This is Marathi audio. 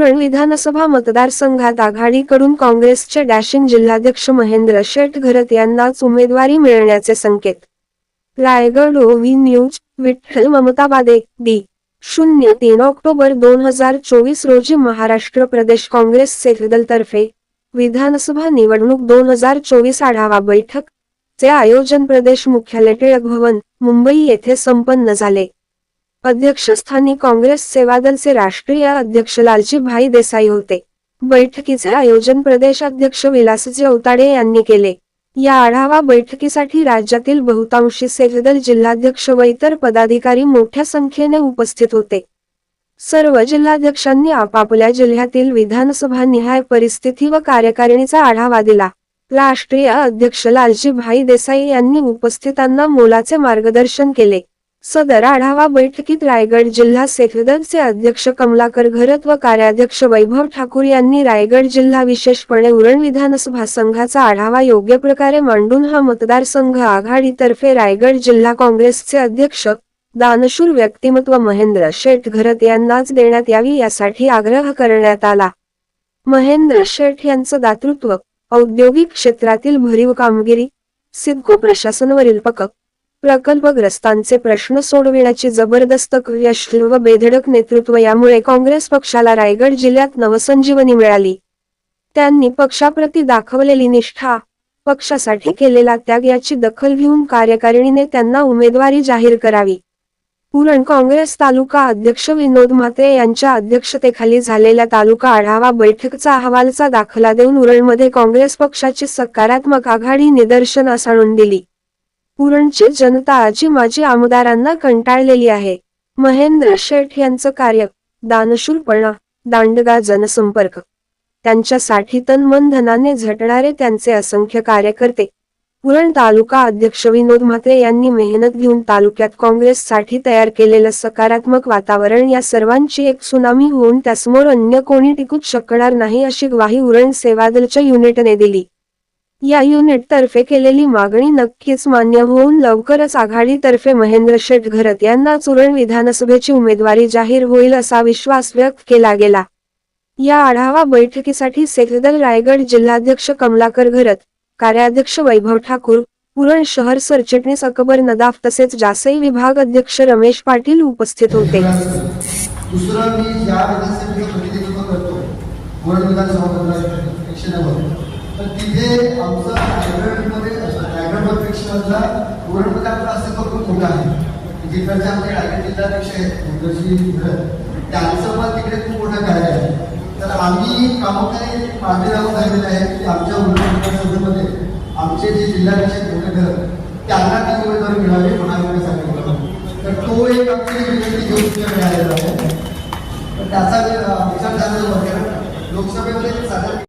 उरण विधानसभा मतदारसंघात आघाडीकडून काँग्रेसचे डॅशिंग जिल्हाध्यक्ष महेंद्र शेठ घरत यांनाच उमेदवारी मिळण्याचे संकेत. रायगड ओवी न्यूज विठ्ठल ममताबादे डी. शून्य तीन ऑक्टोबर दोन हजार चोवीस रोजी महाराष्ट्र प्रदेश काँग्रेस सेफदलतर्फे विधानसभा निवडणूक दोन हजार चोवीस आढावा बैठक चे आयोजन प्रदेश मुख्यालय टिळक भवन मुंबई येथे संपन्न झाले. अध्यक्षस्थानी काँग्रेस सेवादलचे राष्ट्रीय अध्यक्ष लालजी भाई देसाई होते. बैठकीचे आयोजन प्रदेश अध्यक्ष विलासजी औताडे यांनी केले. या आढावा बैठकीसाठी राज्यातील बहुतांशी सेवेदल जिल्हाध्यक्ष व इतर पदाधिकारी मोठ्या संख्येने उपस्थित होते. सर्व जिल्हाध्यक्षांनी आपापल्या जिल्ह्यातील विधानसभा निहाय परिस्थिती व कार्यकारिणीचा आढावा दिला. राष्ट्रीय अध्यक्ष लालजी भाई देसाई यांनी उपस्थितांना मोलाचे मार्गदर्शन केले. सदर आढावा बैठकीत रायगड जिल्हा सेफदलचे अध्यक्ष कमलाकर घरत व कार्याध्यक्ष वैभव ठाकूर यांनी रायगड जिल्हा विशेषपणे उरण विधानसभा संघाचा आढावा योग्य प्रकारे मांडून हा मतदारसंघ आघाडीतर्फे रायगड जिल्हा काँग्रेसचे अध्यक्ष दानशूर व्यक्तिमत्व महेंद्र शेठ घरत यांनाच देण्यात यावी यासाठी आग्रह करण्यात आला. महेंद्र शेठ यांचं दातृत्व औद्योगिक क्षेत्रातील भरीव कामगिरी सिडको प्रशासनवरील पकक प्रकल्पग्रस्तांचे प्रश्न सोडविण्याची जबरदस्त क्रियाशील व बेधडक नेतृत्व यामुळे काँग्रेस पक्षाला रायगड जिल्ह्यात नवसंजीवनी मिळाली. त्यांनी पक्षाप्रती दाखवलेली निष्ठा पक्षासाठी केलेला त्याग याची दखल घेऊन कार्यकारिणीने त्यांना उमेदवारी जाहीर करावी. पुरण काँग्रेस तालुका अध्यक्ष विनोद म्हात्रे यांच्या अध्यक्षतेखाली झालेल्या तालुका आढावा बैठकचा अहवालचा दाखला देऊन उरणमध्ये काँग्रेस पक्षाची सकारात्मक आघाडी निदर्शनास आणून दिली. पुरणची जनता आजी माजी आमदारांना कंटाळलेली आहे. महेंद्र शेठ यांचं कार्य दानशूरपणा दांडगा जनसंपर्क. त्यांच्यासाठी तन मन धनाने झटणारे त्यांचे असंख्य कार्यकर्ते. पुरण तालुका अध्यक्ष विनोद म्हात्रे यांनी मेहनत घेऊन तालुक्यात काँग्रेससाठी तयार केलेलं सकारात्मक वातावरण या सर्वांची एक सुनामी होऊन त्यासमोर अन्य कोणी टिकूच शकणार नाही अशी ग्वाही उरण सेवादलच्या युनिटने दिली. या युनिट तर्फे केलेली मागणी नक्कीच मान्य होऊन लवकरच आघाडीतर्फे महेंद्र शेठ घरत यांना चुरण विधानसभेची उमेदवारी जाहीर होईल असा विश्वास व्यक्त केला गेला. या आढावा बैठकीसाठी सेक्रेदल रायगड जिल्हाध्यक्ष कमलाकर घरत कार्याध्यक्ष वैभव ठाकूर पुरण शहर सरचिटणीस अकबर नदाफ तसेच जासई विभाग अध्यक्ष रमेश पाटील उपस्थित होते. दुसरं मी ज्या करतो विधानसभा तर तिथे आमचा रायगडमध्ये रायगडपेक्षा पूर्णपणे आपला असं भरपूर मोठा आहे. जिकडचे आमचे रायगड जिल्ह्यापेक्षा आहेत मुंबईची त्यांचं पण तिकडे खूप मोठं कार्य आहे. तर आम्ही प्रामुख्याने मागे लावून झालेलं आहे की आमच्या वरण आमचे जे जिल्हाध्यक्ष मोठे घर त्यांना ती उमेदवारी मिळावी महाविकासाठी तर तो एक आमची विनंती घेऊन मिळालेला आहे. तर त्याचा विचार झालेला वगैरे लोकसभेमध्ये साधारण